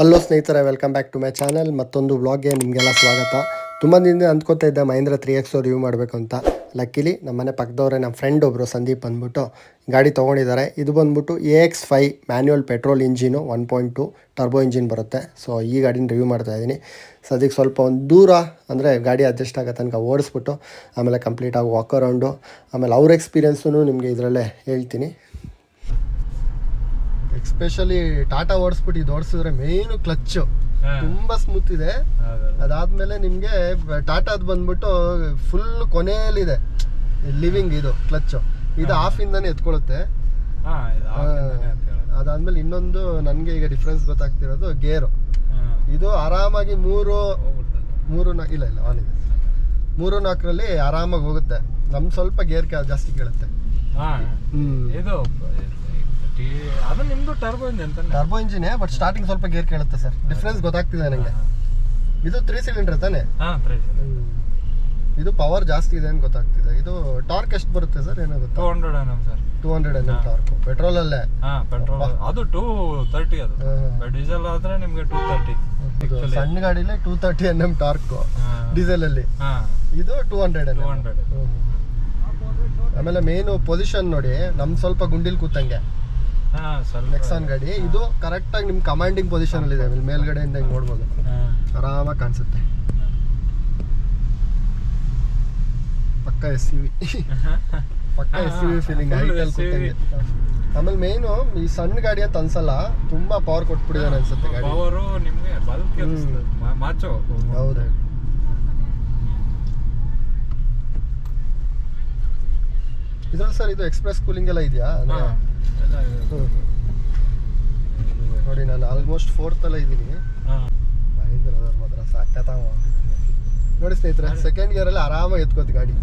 Hello ಸ್ನೇಹಿತರೆ welcome back to my channel ಮತ್ತೊಂದು ವ್ಲಾಗ್ಗೆ ನಿಮಗೆಲ್ಲ ಸ್ವಾಗತ. ತುಂಬ ದಿನ ಅಂದ್ಕೋತಾ ಇದ್ದೆ, ಮಹೇಂದ್ರ ತ್ರೀ ಎಕ್ಸ್ ರಿವ್ಯೂ ಮಾಡಬೇಕು ಅಂತ ಲಕ್ಕಿಲಿ ನಮ್ಮ ಮನೆ ಪಕ್ಕದವರೇ ನಮ್ಮ ಫ್ರೆಂಡ್ ಒಬ್ಬರು ಸಂದೀಪ್ ಅಂದ್ಬಿಟ್ಟು ಗಾಡಿ ತೊಗೊಂಡಿದ್ದಾರೆ. ಇದು ಬಂದ್ಬಿಟ್ಟು A X five manual petrol engine one point two turbo engine ಬರುತ್ತೆ. ಸೊ ಈ ಗಾಡಿನ ರಿವ್ಯೂ ಮಾಡ್ತಾ ಇದ್ದೀನಿ. ಸದ್ಯಕ್ಕೆ ಸ್ವಲ್ಪ ಒಂದು ದೂರ, ಅಂದರೆ ಗಾಡಿ ಅಡ್ಜಸ್ಟ್ ಆಗೋ ತನಕ ಓಡಿಸ್ಬಿಟ್ಟು, ಆಮೇಲೆ ಕಂಪ್ಲೀಟಾಗಿ ವಾಕ್ ಅರೌಂಡು ಆಮೇಲೆ ಅವ್ರ ಎಕ್ಸ್ಪೀರಿಯನ್ಸೂ ನಿಮಗೆ ಇದರಲ್ಲೇ ಹೇಳ್ತೀನಿ. ಎಕ್ಸ್ಪೆಷಲಿ ಟಾಟಾ ಓಡಿಸ್ಬಿಟ್ಟು ಇದು ಓಡಿಸಿದ್ರೆ ಮೇಯ್ನು ಕ್ಲಚ್ ತುಂಬಾ ಸ್ಮೂತ್ ಇದೆ. ಅದಾದ್ಮೇಲೆ ನಿಮಗೆ ಟಾಟಾದ್ ಬಂದ್ಬಿಟ್ಟು ಫುಲ್ ಕೊನೆಯಲ್ಲಿದೆ. ಲಿವಿಂಗ್ ಇದು ಕ್ಲಚ್ ಇದು ಆಫ್ ಇಂದಾನೆ ಎತ್ಕೊಳ್ಳುತ್ತೆ ಅದಾದ್ಮೇಲೆ ಇನ್ನೊಂದು ನನಗೆ ಈಗ ಡಿಫ್ರೆನ್ಸ್ ಗೊತ್ತಾಗ್ತಿರೋದು ಗೇರು. ಇದು ಆರಾಮಾಗಿ ಮೂರು ಮೂರು ನಾ ಇಲ್ಲ ಇಲ್ಲ ಆನ್ ಇದೆ. ಮೂರು ನಾಲ್ಕರಲ್ಲಿ ಆರಾಮಾಗಿ ಹೋಗುತ್ತೆ. ನಮ್ ಸ್ವಲ್ಪ ಗೇರ್ ಜಾಸ್ತಿ ಕೇಳುತ್ತೆ. ಇದು ಟಿ- ಅದು ನಿಮ್ಮದು ಟರ್ಬೋ ಇಂಜಿನ್ ತಾನೆ? ಟರ್ಬೋ ಇಂಜಿನೇ ಬಟ್ ಸ್ಟಾರ್ಟಿಂಗ್ ಸ್ವಲ್ಪ ಗೇರ್ ಕೇಳುತ್ತೆ ಸರ್ ಡಿಫ್ರೆನ್ಸ್ ಗೊತ್ತಾಗ್ತಿದೆ ನನಗೆ ಇದು ತ್ರೀ ಸಿಲಿಂಡರ್ ತಾನೆ? ಹಾ ಇದು ಪವರ್ ಜಾಸ್ತಿ ಇದೆ ಅಂತ ಗೊತ್ತಾಗ್ತಿದೆ. ಇದು ಟಾರ್ಕ್ ಎಷ್ಟು ಬರುತ್ತೆ ಸರ್ ಏನೋ ಟೂ ಗೊತ್ತಾ hundred N M sir two hundred N M torque petrol ಅಲ್ಲೇ ಹಾ ಪೆಟ್ರೋಲ್ ಅದು ಟೂ ತರ್ಟಿ ಅದು. ಡೀಸೆಲ್ ಆದ್ರೆ ನಿಮಗೆ ಟೂ ತರ್ಟಿ ಸಣ್ಣ ಗಾಡಿಲೇ two thirty N M torque diesel ಅಲ್ಲಿ ಇದು two hundred N two hundred ಆಮೇಲೆ ಮೇನು ಪೊಸಿಷನ್ ನೋಡಿ ನಮ್ ಸ್ವಲ್ಪ ಗುಂಡಿಲ್ ಕೂತಂಗೆ. ನೆಕ್ಸಾನ್ ಗಾಡಿ. ಇದು ಕರೆಕ್ಟ್ ಆಗಿ ನಿಮ್ ಕಮಾಂಡಿಂಗ್ ಪೊಸಿಷನ್ ಅಲ್ಲಿ ಇದೆ. ಮೇಲ್ಗಡೆಯಿಂದ ಹಿಂಗ್ ನೋಡ್ಬೋದು. ಆರಾಮಾಗಿ ಕಾಣಿಸುತ್ತೆ. ಪಕ್ಕ ಎಸ್ ಸಿ ವಿ ಪಕ್ಕ ಎಸ್ ಸಿ ವಿ ಫೀಲಿಂಗ್ ಆಮೇಲೆ ಮೇನು ಈ ಸಣ್ಣ ಗಾಡಿ ಅಂತ ಅನ್ಸಲ್ಲ ತುಂಬಾ ಪವರ್ ಕೊಟ್ಬಿಟ್ಟಿದ್ದಾನೆ ಅನ್ಸುತ್ತೆ ಗಾಡಿ. ಪವರು ನಿಮಗೆ ಬಲ್ಕ್. ಮಾಚೋ ಹೌದು. ಇದ್ರಲ್ಲಿ ಸರ್ ಇದು ಎಕ್ಸ್ಪ್ರೆಸ್ ಕೂಲಿಂಗ್ ಎಲ್ಲ ಇದೆಯಾ? ಅಂದ್ರೆ. ನೋಡಿ ನಾನು ಆಲ್ಮೋಸ್ಟ್ ಫೋರ್ತ್ ಅಲ್ಲ ಇದ್ದೀನಿ. ಹಾ. ಮಹೇಂದ್ರ ಅವ್ರ ಮಾತ್ರ ಸಖತ್ತ ನೋಡಿ ಸ್ನೇಹಿತರೆ ಸೆಕೆಂಡ್ ಗೇರ್ ಅಲ್ಲಿ ಆರಾಮಾಗಿ ಎತ್ಕೋತಿ ಗಾಡಿ.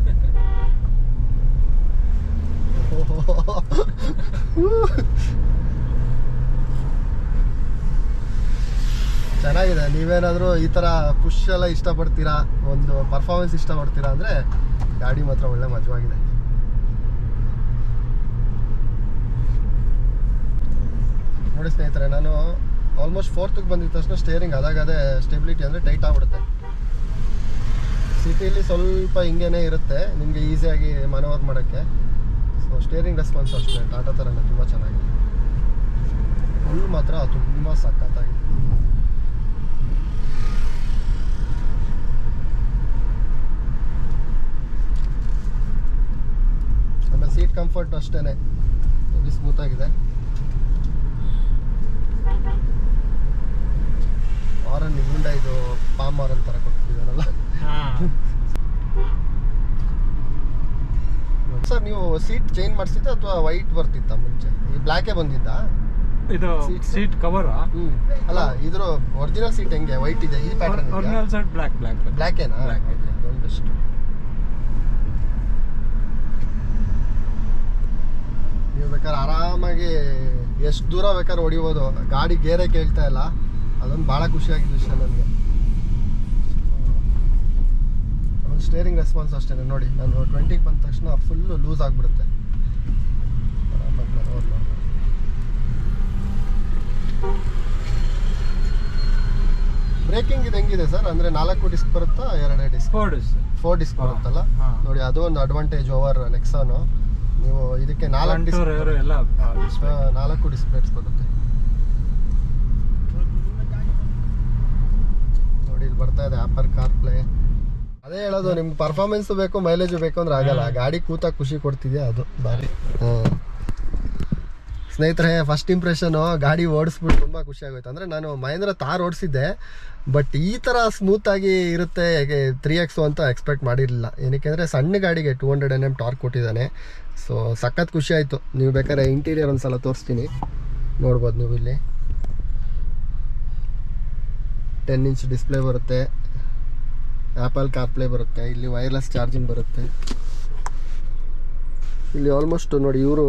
ಚೆನ್ನಾಗಿದೆ ನೀವೇನಾದರೂ ಈ ಥರ ಪುಷ್ ಎಲ್ಲ ಇಷ್ಟಪಡ್ತೀರಾ? ಒಂದು ಪರ್ಫಾರ್ಮೆನ್ಸ್ ಇಷ್ಟಪಡ್ತೀರಾ ಅಂದರೆ ಗಾಡಿ ಮಾತ್ರ ಒಳ್ಳೆ ಮಜವಾಗಿದೆ. ನೋಡಿ ಸ್ನೇಹಿತರೆ ನಾನು ಆಲ್ಮೋಸ್ಟ್ ಫೋರ್ತ್ಗೆ ಬಂದಿದ ತಕ್ಷಣ ಸ್ಟೇರಿಂಗ್ ಅದಾಗದೇ ಸ್ಟೆಬಿಲಿಟಿ ಅಂದರೆ ಟೈಟ್ ಆಗ್ಬಿಡುತ್ತೆ. ಸಿಟಿಲಿ ಸ್ವಲ್ಪ ಹಿಂಗೇನೆ ಇರುತ್ತೆ, ನಿಮಗೆ ಈಸಿಯಾಗಿ ಮನೋವರ್ ಮಾಡೋಕ್ಕೆ. ಸೊ ಸ್ಟೇರಿಂಗ್ ರೆಸ್ಪಾನ್ಸ್ ಅಷ್ಟೇ ಟಾಟಾ ಥರನೇ ತುಂಬ ಚೆನ್ನಾಗಿದೆ. ಫುಲ್ ಮಾತ್ರ ತುಂಬ ಸಖತ್ತಾಗಿದೆ. ಆಮೇಲೆ ಸೀಟ್ ಕಂಫರ್ಟ್ ಅಷ್ಟೇ ವೆರಿ ಆಗಿದೆ ಹುಂಡ ಇದು ಪಾಮರ್ ಕೊಟ್ಬಿಟ್ಟಿದ್ದಾನಲ್ಲ ಹಾ. ಸರ್ ನೀವು ಸೀಟ್ ಚೇಂಜ್ ಮಾಡಿಸಿದ್ದ ಅಥವಾ ವೈಟ್ ಬರ್ತಿತ್ತ ಮುಂಚೆ? ಈ ಬ್ಲ್ಯಾಕೇ ಬಂದಿದ್ದ? ಇದು? ಸೀಟ್ ಕವರ್ ಅಲ್ಲ ಇದ್ರ ಒರಿಜಿನಲ್ ಸೀಟ್ ಹೆಂಗೆ? ವೈಟ್ ಇದೆ ಈ pattern original seat black black black ಏನಾ? ಬ್ಲ್ಯಾಕ್ ಇದೆ. ಬೆಸ್ಟ್ ನೀವು ಬೇಕಾದ್ರೆ ಆರಾಮಾಗಿ ಎಷ್ಟು ದೂರ ಬೇಕಾದ್ರೆ ಹೊಡಿಬೋದು. ಗಾಡಿ ಗೇರೇ ಕೇಳ್ತಾ ಇಲ್ಲ. ಅದೊಂದು ಭಾಳ ಖುಷಿಯಾಗಿದ್ದು ವಿಷಯ ನನಗೆ. ಸ್ಟೇರಿಂಗ್ ರೆಸ್ಪಾನ್ಸ್ ಅಷ್ಟೇ ನೋಡಿ. ನಾನು ಟ್ವೆಂಟಿಗೆ ಬಂದ ತಕ್ಷಣ ಫುಲ್ಲು ಲೂಸ್ ಆಗಿಬಿಡುತ್ತೆ. ಬ್ರೇಕಿಂಗ್ ಇದು ಹೆಂಗಿದೆ ಸರ್? ಅಂದರೆ ನಾಲ್ಕು ಡಿಸ್ಕ್ ಬರುತ್ತಾ ಎರಡೇ ಡಿಸ್ಕ್ ಫೋರ್ಡ್ ಫೋರ್ ಡಿಸ್ಕ್ ಬರುತ್ತಲ್ಲ? ನೋಡಿ ಅದು ಒಂದು ಅಡ್ವಾಂಟೇಜ್ ಓವರ್ ನೆಕ್ಸಾನು ನೀವು ಇದಕ್ಕೆ ನಾಲ್ಕು ಡಿಸ್ಕ್ ನಾಲ್ಕು. ನಾಲ್ಕು ಡಿಸ್ಪ್ಲೇಸ್ ಬರುತ್ತೆ ನೋಡಿ ಇಲ್ಲಿ ಬರ್ತಾ ಇದೆ ಆಪರ್ ಕಾರ್ ಪ್ಲೇ ಅದೇ ನಿಮ್ ನಿಮ್ಗೆ ಪರ್ಫಾರ್ಮೆನ್ಸ್ ಬೇಕು ಮೈಲೇಜ್ ಬೇಕು ಅಂದ್ರೆ ಆಗಲ್ಲ. ಗಾಡಿ ಕೂತ ಖುಷಿ ಕೊಡ್ತಿದ್ಯಾ ಅದು? ಬಾರಿ. ಸ್ನೇಹಿತರೆ ಫಸ್ಟ್ ಇಂಪ್ರೆಷನು ಗಾಡಿ ಓಡಿಸ್ಬಿಟ್ಟು ತುಂಬ ಖುಷಿ ಆಗೋಯ್ತು. ಅಂದ್ರೆ ನಾನು ಮಹೇಂದ್ರ ತಾರ್ ಓಡಿಸಿದ್ದೆ ಬಟ್ ಈ ಥರ ಸ್ಮೂತಾಗಿ ಇರುತ್ತೆ ತ್ರೀ ಎಕ್ಸು ಅಂತ ಎಕ್ಸ್ಪೆಕ್ಟ್ ಮಾಡಿರಲಿಲ್ಲ. ಏನಕ್ಕೆ ಅಂದರೆ ಸಣ್ಣ ಗಾಡಿಗೆ two hundred N M torque ಕೊಟ್ಟಿದ್ದಾನೆ. ಸೊ ಸಖತ್ ಖುಷಿ ಆಯಿತು. ನೀವು ಬೇಕಾದ್ರೆ ಇಂಟೀರಿಯರ್ ಒಂದು ಸಲ ತೋರಿಸ್ತೀನಿ. ನೋಡ್ಬೋದು ನೀವು ಇಲ್ಲಿ. ಟೆನ್ ಇಂಚ್ ಡಿಸ್ಪ್ಲೇ ಬರುತ್ತೆ. ಆ್ಯಪಲ್ ಕಾರ್ಪ್ಲೇ ಬರುತ್ತೆ, ಇಲ್ಲಿ ವೈರ್ಲೆಸ್ ಚಾರ್ಜಿಂಗ್ ಬರುತ್ತೆ. ಇಲ್ಲಿ ಆಲ್ಮೋಸ್ಟ್ ನೋಡಿ ಇವರು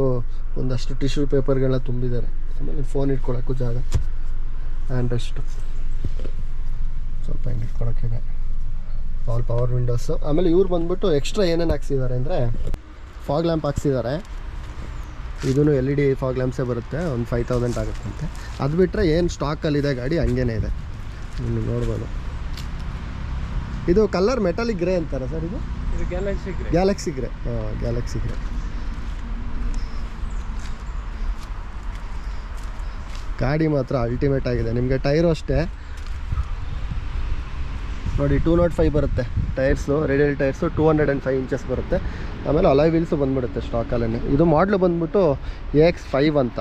ಒಂದಷ್ಟು ಟಿಶ್ಯೂ ಪೇಪರ್ಗಳನ್ನ ತುಂಬಿದ್ದಾರೆ. ಆಮೇಲೆ ಫೋನ್ ಇಟ್ಕೊಳ್ಳೋಕ್ಕೂ ಜಾಗ ಆ್ಯಂಡ್ ರೆಸ್ಟು ಸ್ವಲ್ಪ ಹಿಂಗೆ ಇಟ್ಕೊಳ್ಳೋಕ್ಕಿದೆ ಆಲ್ ಪವರ್ ವಿಂಡೋಸು ಆಮೇಲೆ ಇವ್ರು ಬಂದ್ಬಿಟ್ಟು ಎಕ್ಸ್ಟ್ರಾ ಏನೇನು ಹಾಕ್ಸಿದ್ದಾರೆ ಅಂದರೆ ಫಾಗ್ ಲ್ಯಾಂಪ್ ಹಾಕ್ಸಿದ್ದಾರೆ. ಇದೂ ಎಲ್ ಇ ಡಿ ಫಾಗ್ ಲ್ಯಾಂಪ್ಸೇ ಬರುತ್ತೆ, ಒಂದು ಫೈವ್ ತೌಸಂಡ್ ಆಗುತ್ತಂತೆ. ಅದು ಬಿಟ್ಟರೆ ಏನು ಸ್ಟಾಕಲ್ಲಿದೆ ಗಾಡಿ ಹಂಗೇನೇ ಇದೆ. ನೋಡ್ಬೋದು. ಇದು ಕಲರ್ ಮೆಟಾಲಿಕ್ ಗ್ರೇ ಅಂತಾರೆ ಸರ್ ಇದು? ಗ್ಯಾಲಕ್ಸಿ ಗ್ರೇ ಗ್ಯಾಲಕ್ಸಿ ಗ್ರೇ ಹಾಂ ಗ್ಯಾಲಕ್ಸಿ ಗ್ರೇ ಗಾಡಿ ಮಾತ್ರ ಅಲ್ಟಿಮೇಟ್ ಆಗಿದೆ. ನಿಮಗೆ ಟೈರು ಅಷ್ಟೇ. ನೋಡಿ ಟೂ ನಾಟ್ ಫೈವ್ ಬರುತ್ತೆ. Tyres radial tyres two hundred and five inches ಬರುತ್ತೆ. ಆಮೇಲೆ ಅಲಾಯ್ ವೀಲ್ಸು ಬಂದುಬಿಡುತ್ತೆ ಸ್ಟಾಕಲ್ಲೇ ಇದು ಮಾಡಲು ಬಂದ್ಬಿಟ್ಟು ಎ ಎಕ್ಸ್ ಫೈವ್ ಅಂತ.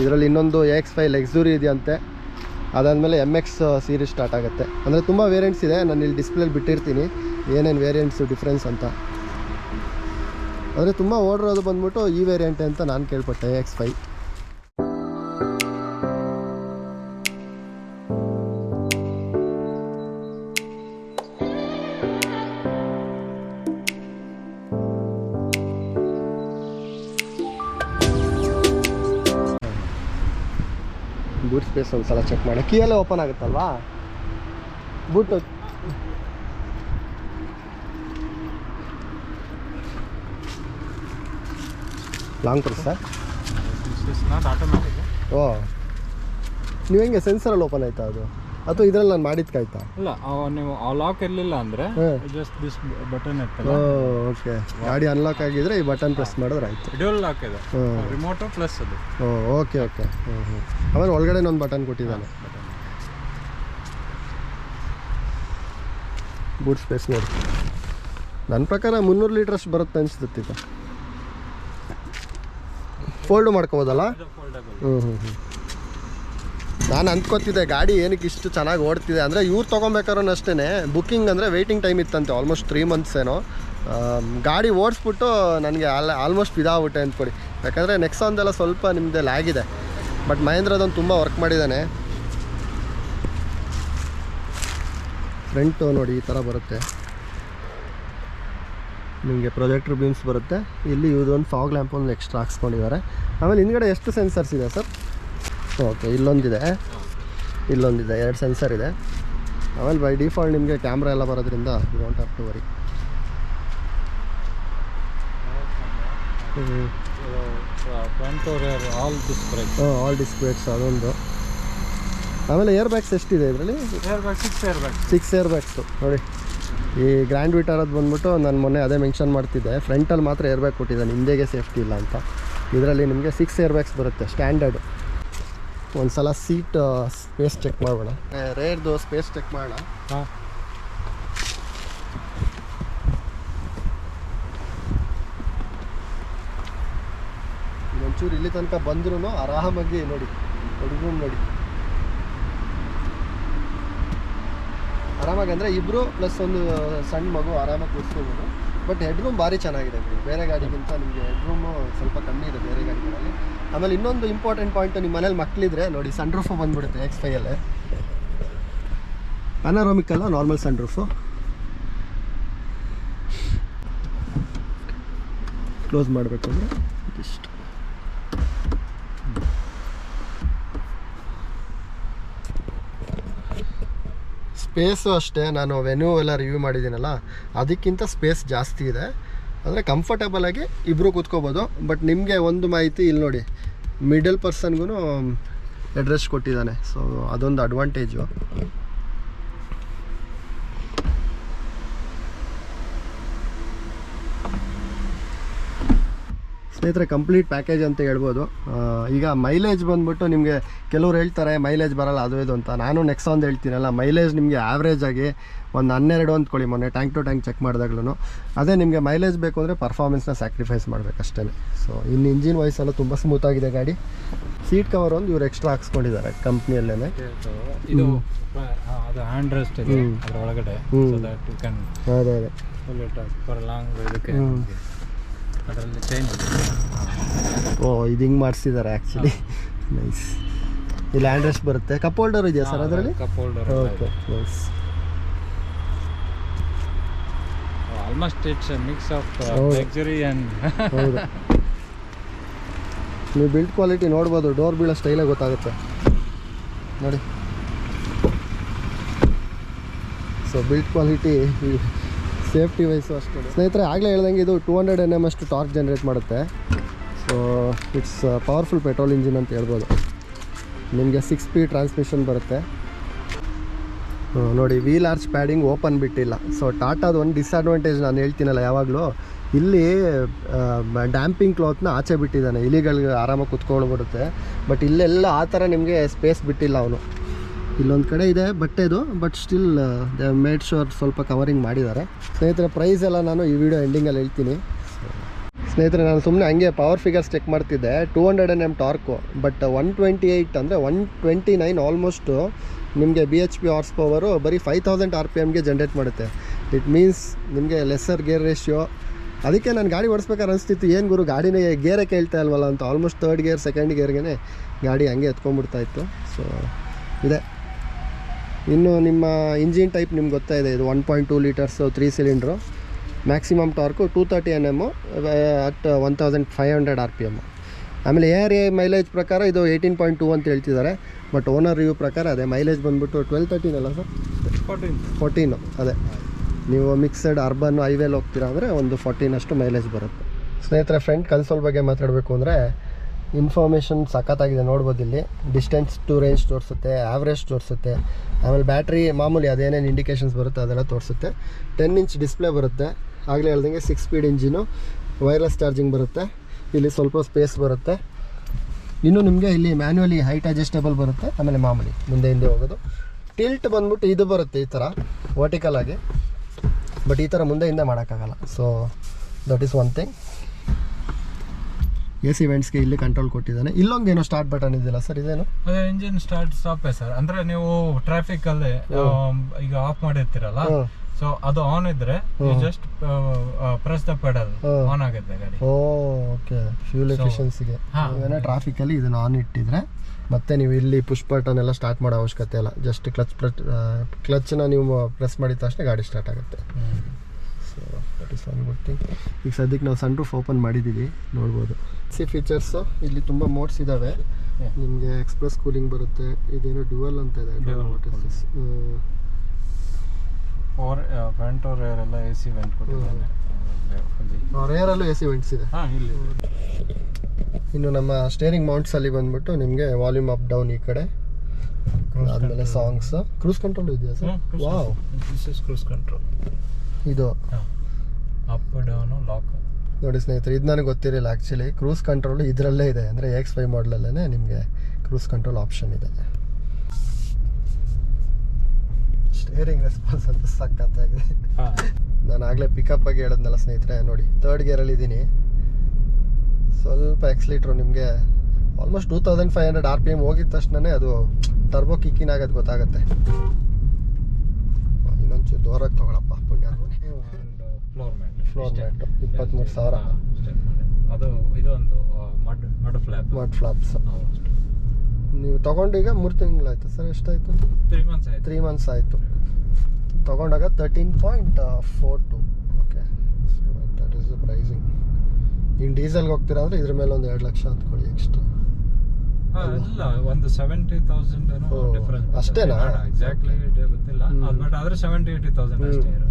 ಇದರಲ್ಲಿ ಇನ್ನೊಂದು ಎ ಎಕ್ಸ್ ಫೈವ್ ಲೆಕ್ಸುರಿ ಇದೆಯಂತೆ. ಅದಾದಮೇಲೆ ಎಂ ಎಕ್ಸ್ ಸೀರೀಸ್ ಸ್ಟಾರ್ಟ್ ಆಗುತ್ತೆ. ಅಂದರೆ ತುಂಬ ವೇರಿಯಂಟ್ಸ್ ಇದೆ, ನಾನು ಇಲ್ಲಿ ಡಿಸ್ಪ್ಲೇಲಿ ಬಿಟ್ಟಿರ್ತೀನಿ. ಏನೇನು ವೇರಿಯಂಟ್ಸು ಡಿಫ್ರೆನ್ಸ್ ಅಂತ. ಅಂದರೆ ತುಂಬ ಓಡಿರೋದು ಬಂದ್ಬಿಟ್ಟು ಈ ವೇರಿಯಂಟ್ ಅಂತ ನಾನು ಕೇಳ್ಪಟ್ಟೆ ಎಕ್ಸ್ ಫೈ ಸ್ಪೇಸ್ ಒಂದು ಸಲ ಚೆಕ್ ಮಾಡಿ ಕೀಯಲ್ಲೇ ಓಪನ್ ಆಗುತ್ತಲ್ವಾ? ಬೂಟ್. ಲಾಂಗ್ ಪ್ರೆಸ್ ಸರ್ ಓ. ನೀವು ಹೆಂಗೆ ಸೆನ್ಸರಲ್ಲಿ ಓಪನ್ ಆಯ್ತಾ ಅದು? ಅಥವಾ ಇದ್ರಲ್ಲಿ ನಾನು ಮಾಡಿದ್ಕಾಯ್ತಾ ಇಲ್ಲ ಅವ ನೀವು ಆ ಲಾಕ್ ಇರಲಿಲ್ಲ ಅಂದ್ರೆ. ಜಸ್ಟ್ ದಿಸ್ ಬಟನ್ ಇರ್ತಲ್ಲ ಓಕೆ ಗಾಡಿ ಅನ್ಲಾಕ್ ಆಗಿದ್ರೆ ಈ ಬಟನ್ ಪ್ರೆಸ್ ಮಾಡಿದ್ರೆ ಆಯ್ತು. ಡ್ಯೂಲ್ ಲಾಕ್ ಇದೆ. ರಿಮೋಟ್ ಪ್ಲಸ್ ಅದು. ಓಕೆ ಓಕೆ ಹ್ಞೂ ಹ್ಞೂ ಆಮೇಲೆ ಒಳಗಡೆ ಒಂದು ಬಟನ್ ಕೊಟ್ಟಿದ್ದಾನೆ. ಬೂಟ್ ಸ್ಪೇಸ್ ನೋಡಿ. ನನ್ನ ಪ್ರಕಾರ ಮುನ್ನೂರು ಲೀಟ್ರಷ್ಟು ಬರುತ್ತೆ ಅನಿಸ್ತೈತಿ ಫೋಲ್ಡು ಮಾಡ್ಕೋಬೋದಲ್ಲ? ಹ್ಞೂ ಹ್ಞೂ ಹ್ಞೂ ನಾನು ಅಂದ್ಕೋತಿದ್ದೆ, ಗಾಡಿ ಏನಕ್ಕೆ ಇಷ್ಟು ಚೆನ್ನಾಗಿ ಓಡ್ತಿದೆ ಅಂದರೆ ಇವ್ರು ತೊಗೊಬೇಕಾದ್ರೂ ಅಷ್ಟೇ ಬುಕ್ಕಿಂಗ್ ಅಂದರೆ ವೆಯ್ಟಿಂಗ್ ಟೈಮ್ ಇತ್ತಂತೆ ಆಲ್ಮೋಸ್ಟ್ ತ್ರೀ ಮಂತ್ಸ್ ಏನೋ. ಗಾಡಿ ಓಡಿಸ್ಬಿಟ್ಟು ನನಗೆ ಆಲ್ ಆಲ್ಮೋಸ್ಟ್ ಇದಾಗ್ಬಿಟ್ಟೆ ಅಂದ್ಕೊಡಿ. ಯಾಕಂದರೆ ನೆಕ್ಸಾನ್ದೆಲ್ಲ ಸ್ವಲ್ಪ ನಿಮ್ಮದೆಲ್ಲ ಆಗಿದೆ ಬಟ್ ಮಹೇಂದ್ರದೊಂದು ತುಂಬ ವರ್ಕ್ ಮಾಡಿದ್ದಾನೆ ಫ್ರಂಟು ನೋಡಿ ಈ ಥರ ಬರುತ್ತೆ. ನಿಮಗೆ ಪ್ರೊಜೆಕ್ಟ್ರ್ ಬೀಮ್ಸ್ ಬರುತ್ತೆ. ಇಲ್ಲಿ ಇದೊಂದು ಫಾಗ್ ಲ್ಯಾಂಪ್ ಒಂದು ಎಕ್ಸ್ಟ್ರಾ ಹಾಕ್ಸ್ಕೊಂಡಿದ್ದಾರೆ. ಆಮೇಲೆ ಹಿಂದ್ಗಡೆ ಎಷ್ಟು ಸೆನ್ಸರ್ಸ್ ಇದೆ ಸರ್? ಓಕೆ, ಇಲ್ಲೊಂದಿದೆ. ಇಲ್ಲೊಂದಿದೆ, ಎರಡು ಸೆನ್ಸರ್ ಇದೆ. ಆಮೇಲೆ ಬೈ ಡಿಫಾಲ್ಟ್ ನಿಮಗೆ ಕ್ಯಾಮ್ರಾ ಎಲ್ಲ ಬರೋದ್ರಿಂದ you don't have to worry all all ಡಿಸ್ಪ್ಲೇಟ್ಸ್ ಅದೊಂದು. ಆಮೇಲೆ ಏರ್ ಬ್ಯಾಗ್ಸ್ ಎಷ್ಟಿದೆ ಇದರಲ್ಲಿ? Six air bag six air bags ನೋಡಿ. ಈ ಗ್ರ್ಯಾಂಡ್ ವಿಟಾರದ್ದು ಬಂದ್ಬಿಟ್ಟು ನಾನು ಮೊನ್ನೆ ಅದೇ ಮೆನ್ಷನ್ ಮಾಡ್ತಿದ್ದೆ. ಫ್ರಂಟಲ್ಲಿ ಮಾತ್ರ ಏರ್ ಬ್ಯಾಗ್ ಕೊಟ್ಟಿದ್ದಾನೆ, ಹಿಂದೆಗೆ ಸೇಫ್ಟಿ ಇಲ್ಲ ಅಂತ. ಇದರಲ್ಲಿ ನಿಮಗೆ ಸಿಕ್ಸ್ ಏರ್ ಬ್ಯಾಗ್ಸ್ ಬರುತ್ತೆ ಸ್ಟ್ಯಾಂಡರ್ಡ್ ಒಂದು ಸಲ ಸೀಟ್ ಸ್ಪೇಸ್ ಚೆಕ್ ಮಾಡೋಣ ರೇರ್ದು ಸ್ಪೇಸ್ ಚೆಕ್ ಮಾಡೋಣ ಹಾಂ. ಒಂಚೂರು ಇಲ್ಲಿ ತನಕ ಬಂದ್ರೂ ಆರಾಮಾಗಿ ನೋಡಿ ಹುಡುಗರು ನೋಡಿ. ಆರಾಮಾಗಿ ಅಂದರೆ ಇಬ್ಬರು ಪ್ಲಸ್ ಒಂದು ಸಣ್ಣ ಮಗು ಆರಾಮಾಗಿ ಕೂರಿಸ್ಕೋಬೋದು ಬಟ್ ಹೆಡ್ ರೂಮ್ ಭಾರಿ ಚೆನ್ನಾಗಿದೆ ಬೇರೆ ಗಾಡಿಗಿಂತ ನಿಮಗೆ ಹೆಡ್ರೂಮು ಸ್ವಲ್ಪ ಕಮ್ಮಿ ಇದೆ ಬೇರೆ ಗಾಡಿಗಳಲ್ಲಿ. ಆಮೇಲೆ ಇನ್ನೊಂದು ಇಂಪಾರ್ಟೆಂಟ್ ಪಾಯಿಂಟ್ ನಿಮ್ಮ ಮನೇಲಿ ಮಕ್ಕಳಿದ್ರೆ ನೋಡಿ ಸನ್ ರೂಫು ಬಂದ್ಬಿಡುತ್ತೆ ಎಕ್ಸ್ ಫೈಯಲ್ಲೇ ಪ್ಯಾನರೋಮಿಕ್ ಅಲ್ಲ ನಾರ್ಮಲ್ ಸನ್ ರೂಫು ಕ್ಲೋಸ್ ಮಾಡಬೇಕು ಅಂದರೆ ಇಷ್ಟು ಸ್ಪೇಸು ಅಷ್ಟೇ, ನಾನು ವೆನ್ಯೂ ಎಲ್ಲ ರಿವ್ಯೂ ಮಾಡಿದ್ದೀನಲ್ಲ, ಅದಕ್ಕಿಂತ ಸ್ಪೇಸ್ ಜಾಸ್ತಿ ಇದೆ. ಅಂದರೆ ಕಂಫರ್ಟಬಲಾಗಿ ಇಬ್ಬರು ಕೂತ್ಕೋಬೋದು ಬಟ್ ನಿಮಗೆ ಒಂದು ಮಾಹಿತಿ ಇಲ್ಲಿ ನೋಡಿ. ಮಿಡಲ್ ಪರ್ಸನ್ಗೂ ಅಡ್ರೆಸ್ ಕೊಟ್ಟಿದ್ದಾನೆ. ಸೊ ಅದೊಂದು ಅಡ್ವಾಂಟೇಜು ಸ್ನೇಹಿತರೆ ಕಂಪ್ಲೀಟ್ ಪ್ಯಾಕೇಜ್ ಅಂತ ಹೇಳ್ಬೋದು. ಈಗ ಮೈಲೇಜ್ ಬಂದ್ಬಿಟ್ಟು ನಿಮಗೆ ಕೆಲವ್ರು ಹೇಳ್ತಾರೆ ಮೈಲೇಜ್ ಬರಲ್ಲ ಅದು ಇದು ಅಂತ. ನಾನು ನೆಕ್ಸ್ಟ್ ಒಂದು ಹೇಳ್ತೀನಲ್ಲ ಮೈಲೇಜ್ ನಿಮಗೆ ಆವ್ರೇಜ್ ಆಗಿ ಒಂದು ಹನ್ನೆರಡು ಅಂದ್ಕೊಳ್ಳಿ ಮೊನ್ನೆ ಟ್ಯಾಂಕ್ ಟು ಟ್ಯಾಂಕ್ ಚೆಕ್ ಮಾಡಿದಾಗ್ಲೂ ಅದೇ ನಿಮಗೆ ಮೈಲೇಜ್ ಬೇಕು ಅಂದರೆ ಪರ್ಫಾರ್ಮೆನ್ಸ್ನ ಸ್ಯಾಕ್ರಿಫೈಸ್ ಮಾಡಬೇಕಷ್ಟೇ ಸೊ ಇನ್ನು ಇಂಜಿನ್ ವಾಯ್ಸ್ ಎಲ್ಲ ತುಂಬ ಸ್ಮೂತಾಗಿದೆ ಗಾಡಿ. ಸೀಟ್ ಕವರ್ ಒಂದು ಇವ್ರು ಎಕ್ಸ್ಟ್ರಾ ಹಾಕ್ಸ್ಕೊಂಡಿದ್ದಾರೆ ಕಂಪ್ನಿಯಲ್ಲೇ ಇದು ಅದು ಹ್ಯಾಂಡ್ ರೆಸ್ಟ್ ಇದೆ ಅದೇ ಅದೇ. ಫುಲ್ ಇಟ್ ಫಾರ್ ಲಾಂಗ್ ಇದಕ್ಕೆ. ಹ್ಮ್. ಅದರಲ್ಲಿ ಚೇಂಜ್ ಓ ಇದು ಹಿಂಗೆ ಮಾಡಿಸಿದ್ದಾರೆ ಆ್ಯಕ್ಚುಲಿ ನೈಸ್ ಇಲ್ಲಿ ಹ್ಯಾಂಡ್ ರೆಸ್ಟ್ ಬರುತ್ತೆ. ಕಪ್ ಹೋಲ್ಡರ್ ಇದೆಯಾ ಸರ್ ಅದರಲ್ಲಿ? Cup holder okay nice almost it's mix of. Luxury and ನೀವು ಬಿಲ್ಡ್ ಕ್ವಾಲಿಟಿ ನೋಡ್ಬೋದು ಡೋರ್ ಬೀಳೋ ಸ್ಟೈಲೇ ಗೊತ್ತಾಗುತ್ತೆ. ನೋಡಿ. So build quality safety wise ಅಷ್ಟೇ. ಸ್ನೇಹಿತರೆ, ಆಗಲೇ ಹೇಳ್ದಂಗೆ ಇದು ಟೂ ಹಂಡ್ರೆಡ್ ಎನ್ ಎಂ ಅಷ್ಟು ಟಾರ್ಕ್ ಜನ್ರೇಟ್ ಮಾಡುತ್ತೆ. So it's powerful petrol engine ಅಂತ ಹೇಳ್ಬೋದು. ನಿಮಗೆ ಸಿಕ್ಸ್ ಪಿ ಟ್ರಾನ್ಸ್ಮಿಷನ್ ಬರುತ್ತೆ. ನೋಡಿ ವೀಲ್ ಆರ್ಚ್ ಪ್ಯಾಡಿಂಗ್ ಓಪನ್ ಬಿಟ್ಟಿಲ್ಲ. ಸೊ ಟಾಟಾದ ಒಂದು ಡಿಸ್ಅಡ್ವಾಂಟೇಜ್ ನಾನು ಹೇಳ್ತೀನಲ್ಲ ಯಾವಾಗಲೂ. ಇಲ್ಲಿ ಡ್ಯಾಂಪಿಂಗ್ ಕ್ಲಾತ್ನ ಆಚೆ ಬಿಟ್ಟಿದ್ದಾನೆ. ಇಲಿಗಳಿಗೆ ಆರಾಮಾಗಿ ಕುತ್ಕೊಂಡ್ಬಿಡುತ್ತೆ ಬಟ್ ಇಲ್ಲೆಲ್ಲ ಆ ಥರ ನಿಮಗೆ ಸ್ಪೇಸ್ ಬಿಟ್ಟಿಲ್ಲ ಅವನು. ಇಲ್ಲೊಂದು ಕಡೆ ಇದೆ ಬಟ್ಟೆದು but still they made sure ಸ್ವಲ್ಪ ಕವರಿಂಗ್ ಮಾಡಿದ್ದಾರೆ. ಸ್ನೇಹಿತರೆ ಪ್ರೈಸ್ ಎಲ್ಲ ನಾನು ಈ ವಿಡಿಯೋ ಎಂಡಿಂಗಲ್ಲಿ ಹೇಳ್ತೀನಿ. ಸ್ನೇಹಿತರೆ, ನಾನು ಸುಮ್ಮನೆ ಹಂಗೆ ಪವರ್ ಫಿಗರ್ಸ್ ಚೆಕ್ ಮಾಡ್ತಿದ್ದೆ. Two hundred N M torque but one twenty eight ಅಂದರೆ ಒನ್ ಟ್ವೆಂಟಿ ನೈನ್ ಆಲ್ಮೋಸ್ಟು ನಿಮಗೆ B H P hours power ಬರೀ ಫೈವ್ ತೌಸಂಡ್ ಆರ್ ಪಿ ಎಮ್ಗೆ ಜನ್ರೇಟ್ ಮಾಡುತ್ತೆ. ಇಟ್ ಮೀನ್ಸ್ ನಿಮಗೆ ಲೆಸ್ಸರ್ ಗೇರ್ ರೇಷಿಯೋ ಅದಕ್ಕೆ ನಾನು ಗಾಡಿ ಓಡಿಸ್ಬೇಕಾದ್ರೆ ಅನಿಸ್ತಿತ್ತು, ಏನು ಗುರು, ಗಾಡಿನೇ ಗೇರೇ ಕೇಳ್ತಾ ಇಲ್ವಲ್ಲ? ಅಂತ. ಆಲ್ಮೋಸ್ಟ್ ತರ್ಡ್ ಗೇರ್ ಸೆಕೆಂಡ್ ಗೇರ್ಗೆ ಗಾಡಿ ಹಂಗೆ ಎತ್ಕೊಂಡ್ಬಿಡ್ತಾ ಇತ್ತು. ಸೊ ಇದೆ. ಇನ್ನು ನಿಮ್ಮ ಇಂಜಿನ್ ಟೈಪ್ ನಿಮ್ಗೆ ಗೊತ್ತಾ ಇದೆ ಇದು one point two litres three cylinder maximum torque two thirty N M at one thousand five hundred R P M ಆಮೇಲೆ ಏರ್ ಎ ಮೈಲೇಜ್ ಪ್ರಕಾರ ಇದು ಏಯ್ಟೀನ್ ಪಾಯಿಂಟ್ ಟೂ ಅಂತ ಹೇಳ್ತಿದ್ದಾರೆ ಬಟ್ ಓನರ್ ರಿವ್ಯೂ ಪ್ರಕಾರ ಅದೇ ಮೈಲೇಜ್ ಬಂದುಬಿಟ್ಟು ಟ್ವೆಲ್ ತರ್ಟೀನ್ ಅಲ್ಲ sir? Fourteen fourteen ಅದೇ. ನೀವು ಮಿಕ್ಸಡ್ ಅರ್ಬನ್ ಹೈವೇಲಿ ಹೋಗ್ತೀರ ಅಂದರೆ ಒಂದು ಫೋರ್ಟೀನ್ ಅಷ್ಟು ಮೈಲೇಜ್ ಬರುತ್ತೆ. ಸ್ನೇಹಿತರೆ ಫ್ರೆಂಡ್ ಕನ್ಸೋಲ್ ಬಗ್ಗೆ ಮಾತಾಡಬೇಕು ಅಂದರೆ ಇನ್ಫಾರ್ಮೇಷನ್ ಸಖತ್ತಾಗಿದೆ, ನೋಡ್ಬೋದು ಇಲ್ಲಿ. ಡಿಸ್ಟೆನ್ಸ್ ಟು ರೇಂಜ್ ತೋರಿಸುತ್ತೆ ಆವ್ರೇಜ್ ತೋರಿಸುತ್ತೆ. ಆಮೇಲೆ ಬ್ಯಾಟ್ರಿ ಮಾಮೂಲಿ ಅದೇನೇನು ಇಂಡಿಕೇಷನ್ಸ್ ಬರುತ್ತೆ ಅದೆಲ್ಲ ತೋರಿಸುತ್ತೆ. ಟೆನ್ ಇಂಚ್ ಡಿಸ್ಪ್ಲೇ ಬರುತ್ತೆ. ಆಗಲೇ ಹೇಳ್ದಂಗೆ six speed engine wireless charging ಬರುತ್ತೆ. ಇಲ್ಲಿ ಸ್ವಲ್ಪ ಸ್ಪೇಸ್ ಬರುತ್ತೆ. ಇನ್ನು ನಿಮಗೆ ಇಲ್ಲಿ ಮ್ಯಾನ್ಯುವಲಿ ಹೈಟ್ ಅಡ್ಜಸ್ಟೇಬಲ್ ಬರುತ್ತೆ. ಆಮೇಲೆ ಮಾಮೂಲಿ ಮುಂದೆ ಹಿಂದೆ ಹೋಗೋದು. ಟಿಲ್ಟ್ ಬಂದ್ಬಿಟ್ಟು ಇದು ಬರುತ್ತೆ ಈ ಥರ ವರ್ಟಿಕಲ್ ಆಗಿ. ಬಟ್ ಈ ಥರ ಮುಂದೆ ಹಿಂದೆ ಮಾಡೋಕ್ಕಾಗಲ್ಲ. So that is one thing A C ವೆಂಟ್ಸ್ಗೆ ಇಲ್ಲಿ ಕಂಟ್ರೋಲ್ ಕೊಟ್ಟಿದ್ದಾನೆ. ಇಲ್ಲೊಂದು ಏನೋ ಸ್ಟಾರ್ಟ್ ಬಟನ್ ಇದೆಯಲ್ಲ ಸರ್ ಇದೇನು? ಅದೇ ಇಂಜಿನ್ ಸ್ಟಾರ್ಟ್ ಸ್ಟಾಪ್ ಸರ್ ಅಂದ್ರೆ ನೀವು ಟ್ರಾಫಿಕ್ ಅಲ್ಲಿ ಈಗ ಆಫ್ ಮಾಡಿರ್ತೀರಲ್ಲ. ಸೊ ಅದು ಆನ್ ಇದ್ರೆ just press the pedal on ಆಗುತ್ತೆ ಗಾಡಿ. ಓಕೆ. ಫ್ಯೂಲ್ ಎಫಿಷಿಯನ್ಸಿಗೆ. ಟ್ರಾಫಿಕ್ ಟ್ರಾಫಿಕಲ್ಲಿ ಇದನ್ನ ಆನ್ ಇಟ್ಟಿದ್ರೆ ಮತ್ತೆ ನೀವು ಇಲ್ಲಿ ಪುಷ್ ಬಟನ್ ಎಲ್ಲ ಸ್ಟಾರ್ಟ್ ಮಾಡೋ ಅವಶ್ಯಕತೆ ಇಲ್ಲ. ಜಸ್ಟ್ ಕ್ಲಚ್ ಕ್ಲಚ್ನ ನೀವು ಪ್ರೆಸ್ ಮಾಡಿದ ತಕ್ಷಣ ಗಾಡಿ ಸ್ಟಾರ್ಟ್ ಆಗುತ್ತೆ. So that is one good thing ಈಗ ಸದ್ಯಕ್ಕೆ ನಾವು ಸನ್ ರೂಫ್ ಓಪನ್ ಮಾಡಿದ್ದೀವಿ. ನೋಡ್ಬೋದು. ಸಿ ಫೀಚರ್ಸು ಇಲ್ಲಿ ತುಂಬ ಮೋಡ್ಸ್ ಇದ್ದಾವೆ. ನಿಮಗೆ ಎಕ್ಸ್ಪ್ರೆಸ್ ಕೂಲಿಂಗ್ ಬರುತ್ತೆ. ಇದೇನು ಡ್ಯುವಲ್ ಅಂತ ಇದೆ. ಫೋರ್ ಫ್ರಂಟ್ ಅವ್ರ ಎಲ್ಲ ಎ ಸಿ ವೆಂಟ್ ಕೊಟ್ಟಿದ್ದಾನೆ. ಆ, ಏರಲ್ಲೂ ಎ ಸಿ ವೆಂಟ್ಸ್ ಇದೆ. ಹಾ ಇಲ್ಲಿ. ಇನ್ನು ನಮ್ಮ ಸ್ಟೇರಿಂಗ್ ಮೌಂಟ್ಸ್ ಅಲ್ಲಿ ಬಂದ್ಬಿಟ್ಟು ನಿಮಗೆ ವಾಲ್ಯೂಮ್ ಅಪ್ ಡೌನ್ ಈ ಕಡೆ. ಆದ್ಮೇಲೆ ಸಾಂಗ್ಸ್ ಕ್ರೂಸ್ ಕಂಟ್ರೋಲ್ ಇದೆಯಾ sir? Wow this is cruise control ಇದು. ಅಪ್ ಡೌನ್ ಲಾಕ್ ನೋಡಿ ಸ್ನೇಹಿತರೆ ಇದು ನನಗೆ ಗೊತ್ತಿರಲಿಲ್ಲ ಆ್ಯಕ್ಚುಲಿ ಕ್ರೂಸ್ ಕಂಟ್ರೋಲ್ ಇದರಲ್ಲೇ ಇದೆ. ಅಂದರೆ ಎಕ್ಸ್ ಫೈ ಮಾಡಲಲ್ಲೇ ನಿಮಗೆ ಕ್ರೂಸ್ ಕಂಟ್ರೋಲ್ ಆಪ್ಷನ್ ಇದೆ. ಸ್ಟೇರಿಂಗ್ ರೆಸ್ಪಾನ್ಸ್ ಅಂತ ಸಕ್ಕತ್ತಾಗಿದೆ ನಾನು ಆಗಲೇ ಪಿಕಪ್ ಆಗಿ ಹೇಳಿದ್ನಲ್ಲ ಸ್ನೇಹಿತರೆ ನೋಡಿ ತರ್ಡ್ ಗಿಯರಲ್ಲಿ ಇದ್ದೀನಿ. ಸ್ವಲ್ಪ ಎಕ್ಸ್ಲೀಟ್ರು ನಿಮಗೆ almost two thousand five hundred R P M ಹೋಗಿದ ತಕ್ಷಣನೇ ಅದು ಟರ್ಬೋ ಕಿಕ್ಕಿನ ಆಗೋದು ಗೊತ್ತಾಗುತ್ತೆ. ದೂರಕ್ಕೆ ತಗೊಳಪ್ಪ ಪುಣ್ಯ. ಫ್ಲೋರ್ ಮ್ಯಾಟ್ ಫ್ಲೋರ್ ಮ್ಯಾಟ್ ಇಪ್ಪತ್ತ್ಮೂರು ಸಾವಿರ. ಅದು ಇದೊಂದು mud mud flap mud flaps ನೀವು ತಗೊಂಡೀಗ ಮೂರು ತಿಂಗಳಾಯ್ತು ಸರ್ ಎಷ್ಟಾಯಿತು? ತ್ರೀ ಮಂತ್ಸ್ ಆಯ್ತು. ತ್ರೀ ಮಂತ್ಸ್ ಆಯಿತು. ತಗೊಂಡಾಗ thirteen point four two okay that is the pricing ಇನ್ನು ಡೀಸೆಲ್ಗೆ ಹೋಗ್ತೀರಾ ಅಂದರೆ ಇದ್ರ ಮೇಲೆ ಒಂದು ಎರಡು ಲಕ್ಷ ಅಂದ್ಕೊಳ್ಳಿ ಎಕ್ಸ್ಟ್ರಾ ಆ, ಇಲ್ಲ ಒಂದು ಸೆವೆಂಟಿ ತೌಸಂಡ್ ಓ, ಡಿಫರೆನ್ಸ್ ಅಷ್ಟೇನಾ? ಎಕ್ಸಾಕ್ಟ್ಲಿ ಗೊತ್ತಿಲ್ಲ. ಹ್ಮ್. ಅದು ಬಟ್ ಆದ್ರೆ ಸೆವೆಂಟಿ ಏಯ್ಟಿ ತೌಸಂಡ್ ಹ್ಮ್. ಅಷ್ಟೇ ಇರೋದು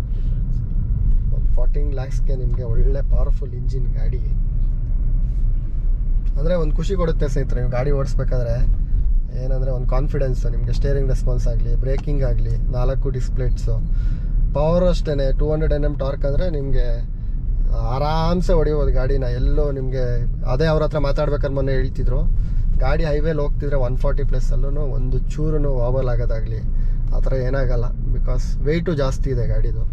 ಒಂದು ಫಾರ್ಟೀನ್ ಲ್ಯಾಕ್ಸ್ಗೆ ನಿಮಗೆ ಒಳ್ಳೆ ಪವರ್ಫುಲ್ ಇಂಜಿನ್ ಗಾಡಿ. ಅಂದರೆ ಒಂದು ಖುಷಿ ಕೊಡುತ್ತೆ ಸ್ನೇಹಿತರೆ ನೀವು ಗಾಡಿ ಓಡಿಸ್ಬೇಕಾದ್ರೆ. ಏನಂದರೆ ಒಂದು ಕಾನ್ಫಿಡೆನ್ಸ್ ನಿಮಗೆ ಸ್ಟೇರಿಂಗ್ ರೆಸ್ಪಾನ್ಸ್ ಆಗಲಿ ಬ್ರೇಕಿಂಗ್ ಆಗಲಿ ನಾಲ್ಕು ಡಿಸ್ಪ್ಲೇಟ್ಸು ಪವರ್ ಅಷ್ಟೇ two hundred N M torque ಅಂದರೆ ನಿಮಗೆ ಆರಾಮ್ಸೆ ಹೊಡಿಬೋದು ಗಾಡಿನ. ಎಲ್ಲೋ ನಿಮಗೆ ಅದೇ ಅವ್ರ ಹತ್ರ ಮಾತಾಡ್ಬೇಕಾದ್ರೆ ಮೊನ್ನೆ ಹೇಳ್ತಿದ್ರು. ಗಾಡಿ ಹೈವೇಲಿ ಹೋಗ್ತಿದ್ರೆ ಒನ್ ಫಾರ್ಟಿ ಪ್ಲಸ್ಸಲ್ಲೂ ಒಂದು ಚೂರು ವಾಬಲ್ ಆಗೋದಾಗಲಿ ಆ ಥರ ಏನಾಗಲ್ಲ ಬಿಕಾಸ್ ವೆಯ್ಟು ಜಾಸ್ತಿ ಇದೆ ಗಾಡಿದು.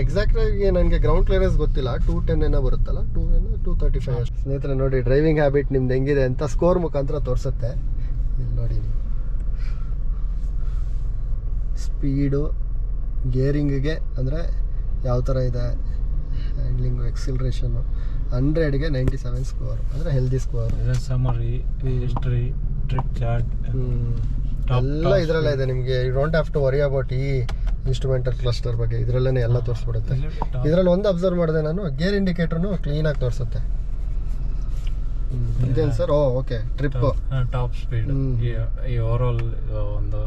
ಎಕ್ಸಾಕ್ಟಾಗಿ ನನಗೆ ಗ್ರೌಂಡ್ ಕ್ಲಿಯರೆನ್ಸ್ ಗೊತ್ತಿಲ್ಲ ಟೂ ಟೆನ್ ಏನೋ ಬರುತ್ತಲ್ಲ ಟೂ ಏನೋ ಟೂ ತರ್ಟಿ ಫೈವ್ ಸ್ನೇಹಿತರೆ ನೋಡಿ ಡ್ರೈವಿಂಗ್ ಹ್ಯಾಬಿಟ್ ನಿಮ್ದು ಹೆಂಗಿದೆ ಅಂತ ಸ್ಕೋರ್ ಮುಖಾಂತರ ತೋರಿಸುತ್ತೆ. ಇಲ್ಲಿ ನೋಡಿ ಸ್ಪೀಡು ಗೇರಿಂಗಿಗೆ ಅಂದರೆ ಯಾವ ಥರ ಇದೆ ಹ್ಯಾಂಡ್ಲಿಂಗು ಎಕ್ಸಿಲ್ರೇಷನು ಹಂಡ್ರೆಡ್ಗೆ ನೈಂಟಿ ಸೆವೆನ್ ಸ್ಕೋರ್ ಅಂದರೆ healthy score summary history trip chart ಹ್ಞೂ ಎಲ್ಲ ಇದರಲ್ಲೇ ಇದೆ ನಿಮಗೆ. You don't have to worry about ಈ ಇನ್ಸ್ಟ್ರೂಮೆಂಟಲ್ ಕ್ಲಸ್ಟರ್ ಬಗ್ಗೆ. ಇದರಲ್ಲೇ ಎಲ್ಲ ತೋರಿಸ್ಬಿಡುತ್ತೆ. ಇದರಲ್ಲಿ ಒಂದು ಅಬ್ಸರ್ವ್ ಮಾಡಿದೆ ನಾನು. ಗೇರ್ ಇಂಡಿಕೇಟ್ರೂ ಕ್ಲೀನಾಗಿ ತೋರಿಸುತ್ತೆ. ಇದೇನು sir oh okay trip top speed ಈ ಓವರಾಲ್ ಒಂದು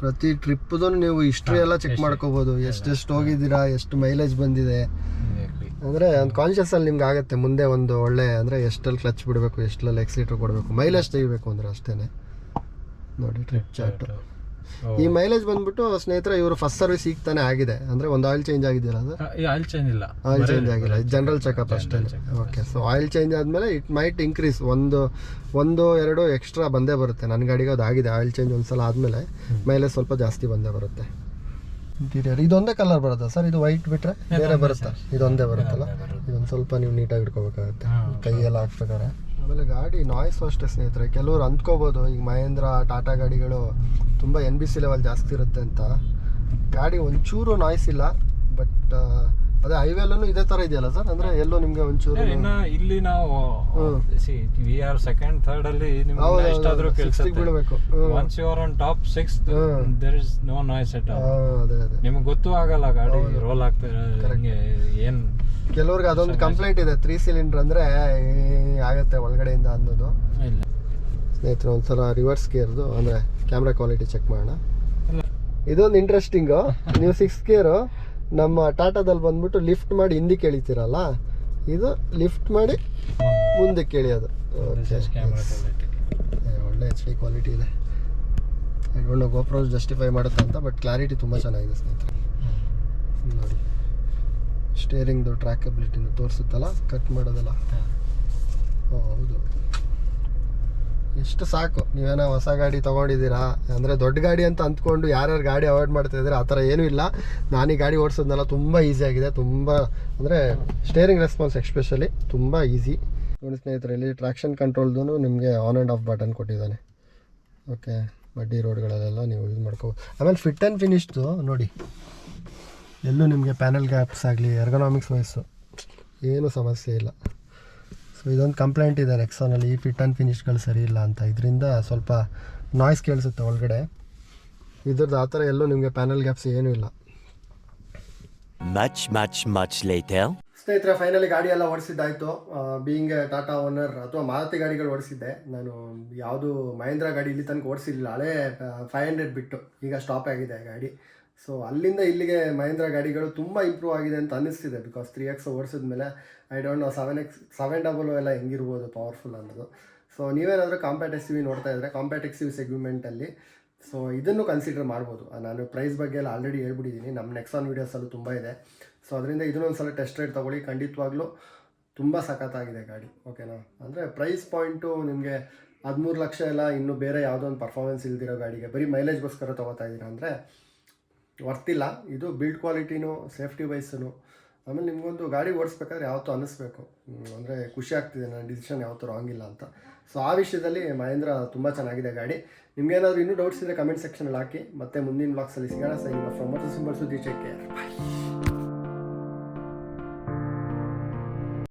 ಪ್ರತಿ ಟ್ರಿಪ್ದು ನೀವು ಹಿಸ್ಟ್ರಿ ಎಲ್ಲ ಚೆಕ್. ಮಾಡ್ಕೋಬೋದು. ಎಷ್ಟೆಷ್ಟು ಹೋಗಿದ್ದೀರಾ ಎಷ್ಟು ಮೈಲೇಜ್ ಬಂದಿದೆ. ಅಂದರೆ ಒಂದು ಕಾನ್ಷಿಯಸಲ್ಲಿ ನಿಮ್ಗೆ ಆಗುತ್ತೆ ಮುಂದೆ ಒಂದು ಒಳ್ಳೆ ಅಂದರೆ ಎಷ್ಟಲ್ಲಿ ಕ್ಲಚ್ ಬಿಡಬೇಕು ಎಷ್ಟಲ್ಲಿ ಎಕ್ಸಿಲೇಟರ್ ಕೊಡಬೇಕು ಮೈಲೇಜ್ ತೆಗಿಬೇಕು ಅಂದರೆ ಅಷ್ಟೇ ನೋಡಿ ಟ್ರಿಪ್ ಚಾರ್ಟ್ ಈ ಮೈಲೇಜ್ ಬಂದ್ಬಿಟ್ಟು ಸ್ನೇಹಿತರೆ ಇವರು ಫಸ್ಟ್ ಸರ್ವಿಸ್ ಈಗ ತಾನೇ ಆಗಿದೆ. ಅಂದರೆ ಒಂದು ಆಯಿಲ್ ಚೇಂಜ್ ಆಗಿದೆಯಲ್ಲ ಅದು? ಆಯಿಲ್ ಚೇಂಜ್ ಇಲ್ಲ. ಆಯಿಲ್ ಚೇಂಜ್ ಆಗಿಲ್ಲ. ಜನರಲ್ ಚೆಕಪ್ ಅಷ್ಟೇ ಓಕೆ ಸೊ ಆಯಿಲ್ ಚೇಂಜ್ ಆದಮೇಲೆ ಇಟ್ ಮೈಟ್ ಇನ್ಕ್ರೀಸ್ ಒಂದು ಒಂದು ಎರಡು ಎಕ್ಸ್ಟ್ರಾ ಬಂದೇ ಬರುತ್ತೆ. ನನ್ನ ಗಾಡಿಗೆ ಅದು ಆಗಿದೆ. ಆಯಿಲ್ ಚೇಂಜ್ ಒಂದ್ಸಲ ಆದಮೇಲೆ ಮೈಲೇಜ್ ಸ್ವಲ್ಪ ಜಾಸ್ತಿ ಬಂದೇ ಬರುತ್ತೆ. ಇಂಟೀರಿಯರ್ ಇದೊಂದೇ ಕಲರ್ ಬರುತ್ತಾ ಸರ್ ಇದು ವೈಟ್ ಬಿಟ್ರೆ ಬೇರೆ ಬರುತ್ತಾ? ಇದೊಂದೇ ಬರುತ್ತಲ್ಲ? ಇದೊಂದು ಸ್ವಲ್ಪ ನೀವು ನೀಟಾಗಿ ಇಟ್ಕೋಬೇಕಾಗುತ್ತೆ. ಕೈಯೆಲ್ಲ ಹಾಕ್ಬೇಕಾರೆ ಆಮೇಲೆ ಗಾಡಿ ನಾಯ್ಸ್ ಅಷ್ಟೇ ಸ್ನೇಹಿತರೆ. ಕೆಲವರು ಅಂದ್ಕೋಬೋದು ಈಗ ಮಹೇಂದ್ರ ಟಾಟಾ ಗಾಡಿಗಳು ತುಂಬ ಎನ್ ಬಿ ಸಿ ಲೆವೆಲ್ ಜಾಸ್ತಿ ಇರುತ್ತೆ ಅಂತ. ಗಾಡಿ ಒಂಚೂರು ನಾಯ್ಸ್ ಇಲ್ಲ ಬಟ್ ಅದೇ ಹೈವೇಲೂ ಇದೇ ತರ ಇದೆಯಲ್ಲ ಸರ್? ಅಂದ್ರೆ ಎಲ್ಲೋ ನಿಮಗೆ ಒಂಚೂರು ಇನ್ನ ಇಲ್ಲಿ ನಾವು ವಿ ಆರ್ ಸೆಕೆಂಡ್ ಥರ್ಡ್ ಅಲ್ಲಿ ನಿಮ್ಗೆ ಎಷ್ಟಾದ್ರೂ ಕೆಲಸ ಬಿಡಬೇಕು. 60 ಬೀಳ್ಬೇಕು. ಹ್ಮ್. Once you are on top six. There is no noise at ಆ, ಅದೇ ಅದೇ. ನಿಮ್ಗೆ ಗೊತ್ತೂ ಆಗಲ್ಲ ಗಾಡಿ ರೋಲ್ ಆಗ್ತಾ ಇರೋ ಏನ್ ಕೆಲವ್ರಿಗೆ ಅದೊಂದು ಕಂಪ್ಲೇಂಟ್ ಇದೆ ತ್ರೀ ಸಿಲಿಂಡರ್ ಅಂದರೆ ಆಗುತ್ತೆ ಒಳಗಡೆಯಿಂದ ಅನ್ನೋದು. ಇಲ್ಲ. ಸ್ನೇಹಿತರು ಒಂದ್ಸಲ ರಿವರ್ಸ್ ಗೇರ್ದು ಅಂದ್ರೆ ಕ್ಯಾಮ್ರಾ ಕ್ವಾಲಿಟಿ ಚೆಕ್ ಮಾಡೋಣ. ಇದೊಂದು ಇಂಟ್ರೆಸ್ಟಿಂಗು ನೀವು ಸಿಕ್ಸ್ ಗೇರು ನಮ್ಮ ಟಾಟಾದಲ್ಲಿ ಬಂದ್ಬಿಟ್ಟು ಲಿಫ್ಟ್ ಮಾಡಿ ಹಿಂದಕ್ಕೆ ಎಳಿತೀರಲ್ಲ ಇದು ಲಿಫ್ಟ್ ಮಾಡಿ ಮುಂದೆ ಎಳಿಯೋದು ಏ, ಒಳ್ಳೆ ಎಚ್ ಡಿ ಕ್ವಾಲಿಟಿ ಇದೆ ಐ ಗೋಪ್ರೋಸ್ ಜಸ್ಟಿಫೈ ಮಾಡುತ್ತೆ ಅಂತ ಬಟ್ ಕ್ಲಾರಿಟಿ ತುಂಬ ಚೆನ್ನಾಗಿದೆ ಸ್ನೇಹಿತರೆ. ನೋಡಿ. ಸ್ಟೇರಿಂಗ್ದು ಟ್ರ್ಯಾಕಬಿಲಿಟಿನ ತೋರಿಸುತ್ತಲ್ಲ ಕಟ್ ಮಾಡೋದಲ್ಲ? ಓ ಹೌದು. ಇಷ್ಟು ಸಾಕು. ನೀವೇನೋ ಹೊಸ ಗಾಡಿ ತೊಗೊಂಡಿದ್ದೀರಾ? ಅಂದರೆ ದೊಡ್ಡ ಗಾಡಿ ಅಂತ ಅಂದ್ಕೊಂಡು ಯಾರ್ಯಾರು ಗಾಡಿ ಅವಾಯ್ಡ್ ಮಾಡ್ತಾ ಇದ್ದಾರೆ, ಆ ಥರ ಏನೂ ಇಲ್ಲ. ನಾನು ಈ ಗಾಡಿ ಓಡಿಸೋದನ್ನೆಲ್ಲ ತುಂಬ ಈಸಿಯಾಗಿದೆ ತುಂಬ, ಅಂದರೆ ಸ್ಟೇರಿಂಗ್ ರೆಸ್ಪಾನ್ಸ್ ಎಕ್ಸ್ಪೆಷಲಿ ತುಂಬ ಈಸಿ ನೋಡಿ ಸ್ನೇಹಿತರೆ, ಇಲ್ಲಿ ಟ್ರಾಕ್ಷನ್ ಕಂಟ್ರೋಲ್ದು ನಿಮಗೆ ಆನ್ ಆ್ಯಂಡ್ ಆಫ್ ಬಟನ್ ಕೊಟ್ಟಿದ್ದಾನೆ. ಓಕೆ ಬಡ್ಡಿ ರೋಡ್ಗಳಲ್ಲೆಲ್ಲ ನೀವು ಯೂಸ್ ಮಾಡ್ಕೋಬೋದು ಆಮೇಲೆ ಫಿಟ್ ಆ್ಯಂಡ್ ಫಿನಿಶ್ದು ನೋಡಿ. ಎಲ್ಲೂ ನಿಮಗೆ ಪ್ಯಾನಲ್ ಗ್ಯಾಪ್ಸ್ ಆಗಲಿ ಎರ್ಗನಾಮಿಕ್ಸ್ ವೈಸು ಏನೂ ಸಮಸ್ಯೆ ಇಲ್ಲ. ಸೊ ಇದೊಂದು ಕಂಪ್ಲೇಂಟ್ ಇದೆ ನೆಕ್ಸಾನಲ್ಲಿ ಈ ಫಿಟ್ ಆ್ಯಂಡ್ ಫಿನಿಶ್ಗಳು ಸರಿ ಇಲ್ಲ ಅಂತ. ಇದರಿಂದ ಸ್ವಲ್ಪ ನಾಯ್ಸ್ ಕೇಳಿಸುತ್ತೆ ಒಳಗಡೆ. ಇದ್ರದ್ದು ಆ ಥರ ಎಲ್ಲೂ ನಿಮಗೆ ಪ್ಯಾನಲ್ ಗ್ಯಾಪ್ಸ್ ಏನೂ ಇಲ್ಲ. Much, much, much later. ಸ್ನೇಹಿತರೆ ಫೈನಲಿ ಗಾಡಿ ಎಲ್ಲ ಓಡಿಸಿದ್ದಾಯಿತು. ಬೀಯಿಂಗ್ ಟಾಟಾ ಓನರ್ ಅಥವಾ ಮಾರುತಿ ಗಾಡಿಗಳು ಓಡಿಸಿದ್ದೆ. ನಾನು ಯಾವುದು ಮಹೇಂದ್ರ ಗಾಡಿ ಇಲ್ಲಿ ತನಕ ಓಡಿಸಿರಲಿಲ್ಲ. ಹಳೆ ಫೈವ್ ಹಂಡ್ರೆಡ್ ಬಿಟ್ಟು ಈಗ ಸ್ಟಾಪ್ ಆಗಿದೆ ಗಾಡಿ. ಸೊ ಅಲ್ಲಿಂದ ಇಲ್ಲಿಗೆ ಮಹೇಂದ್ರ ಗಾಡಿಗಳು ತುಂಬ ಇಂಪ್ರೂವ್ ಆಗಿದೆ ಅಂತ ಅನ್ನಿಸ್ತಿದೆ because three X ಓಡಿಸಿದ್ಮೇಲೆ I don't know seven X seven double ಎಲ್ಲ ಹೆಂಗಿರ್ಬೋದು ಪವರ್ಫುಲ್ ಅನ್ನೋದು. ಸೊ ನೀವೇನಾದರೂ ಕಾಂಪ್ಯಾಟ್ ಎಕ್ಸ್ ವಿ ನೋಡ್ತಾ ಇದ್ದರೆ ಕಾಂಪ್ಯಾಟ್ ಎಕ್ಸ್ ವಿ ಸೆಗ್ಮೆಂಟಲ್ಲಿ ಸೊ ಇದನ್ನು ಕನ್ಸಿಡರ್ ಮಾಡ್ಬೋದು. ನಾನು ಪ್ರೈಸ್ ಬಗ್ಗೆ ಎಲ್ಲ ಆಲ್ರೆಡಿ ಹೇಳ್ಬಿಟ್ಟಿದ್ದೀನಿ. ನಮ್ಮ ನೆಕ್ಸ್ಟ್ ಆನ್ ವೀಡಿಯೋಸಲ್ಲೂ ತುಂಬ ಇದೆ. ಸೊ ಅದರಿಂದ ಇದನ್ನೊಂದು ಸಲ ಟೆಸ್ಟ್ ರೈಡ್ ತೊಗೊಳ್ಳಿ. ಖಂಡಿತವಾಗ್ಲೂ ತುಂಬ ಸಖತ್ತಾಗಿದೆ ಗಾಡಿ. ಓಕೆನಾ ಅಂದರೆ ಪ್ರೈಸ್ ಪಾಯಿಂಟು ನಿಮಗೆ ಹದಿಮೂರು ಲಕ್ಷ ಎಲ್ಲ ಇನ್ನೂ ಬೇರೆ ಯಾವುದೋ ಒಂದು ಪರ್ಫಾರ್ಮೆನ್ಸ್ ಇಲ್ದಿರೋ ಗಾಡಿಗೆ, ಬರೀ ಮೈಲೇಜ್ಗೋಸ್ಕರ ತೊಗೋತಾ ಇದ್ದೀರಾ ಅಂದರೆ ವರ್ತಿಲ್ಲ. ಇದು ಬಿಲ್ಡ್ ಕ್ವಾಲಿಟಿನೂ ಸೇಫ್ಟಿ ವೈಸನು ಆಮೇಲೆ ನಿಮಗೊಂದು ಗಾಡಿ ಓಡಿಸ್ಬೇಕಾದ್ರೆ ಯಾವತ್ತೂ ಅನ್ನಿಸ್ಬೇಕು. ಅಂದರೆ ಖುಷಿ ಆಗ್ತಿದೆ, ನನ್ನ ಡಿಸಿಷನ್ ಯಾವತ್ತೂ ರಾಂಗ್ ಇಲ್ಲ ಅಂತ. ಸೊ ಆ ವಿಷಯದಲ್ಲಿ ಮಹೇಂದ್ರ ತುಂಬ ಚೆನ್ನಾಗಿದೆ ಗಾಡಿ. ನಿಮ್ಗೇನಾದರೂ ಇನ್ನೂ ಡೌಟ್ಸ್ ಇದ್ದರೆ ಕಮೆಂಟ್ ಸೆಕ್ಷನಲ್ಲಿ ಹಾಕಿ. ಮತ್ತೆ ಮುಂದಿನ ಬ್ಲಾಗ್ಸಲ್ಲಿ ಸಿಗೋಣ. ಸೈನ್ ಫ್ರಮ್ ಸಿಂಬಲ್ ಸುದ್ದಿ ಚೆಕ್ ಬಾಯ್